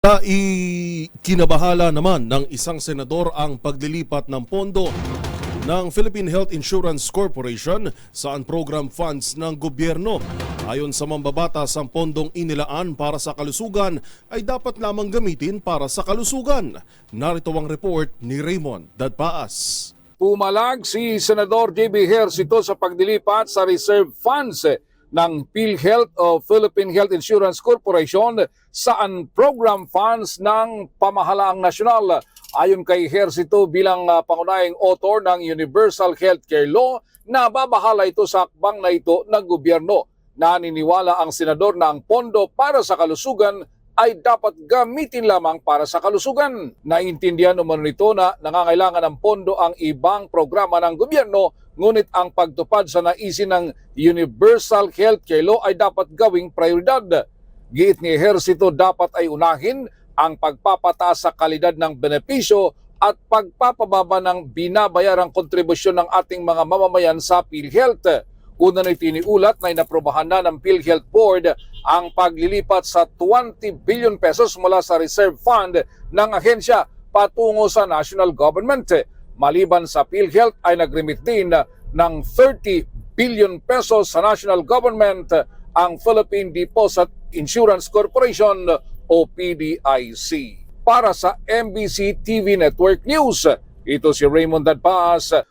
Na ikinabahala naman ng isang senador ang paglilipat ng pondo ng Philippine Health Insurance Corporation saan program funds ng gobyerno. Ayon sa mambabatas, ang pondong inilaan para sa kalusugan ay dapat lamang gamitin para sa kalusugan. Narito ang report ni Raymond Dadpaas. Pumalag si Senador J.B. Hercito sa pagdilipat sa reserve funds ng PhilHealth o Philippine Health Insurance Corporation saan program funds ng pamahalaang nasyonal. Ayon kay Hercito bilang uh, pangunahing author ng Universal Healthcare Law, nababahala ito sa akbang na ito ng gobyerno. Naniniwala ang senador na ang pondo para sa kalusugan ay dapat gamitin lamang para sa kalusugan. Naintindihan naman nito na nangangailangan ng pondo ang ibang programa ng gobyerno, ngunit ang pagtupad sa naisin ng Universal Healthcare Law ay dapat gawing prioridad. Giit ni Ejercito dapat ay unahin ang pagpapataas sa kalidad ng benepisyo at pagpapababa ng binabayarang kontribusyon ng ating mga mamamayan sa PhilHealth. Una na itiniulat na inaprobahan na ng PhilHealth Board ang paglilipat sa 20 billion pesos mula sa reserve fund ng ahensya patungo sa national government. Maliban sa PhilHealth ay nag-remit din ng 30 billion pesos sa national government ang Philippine Deposit Insurance Corporation o PDIC. Para sa MBC TV Network News, ito si Raymond Dadpaas,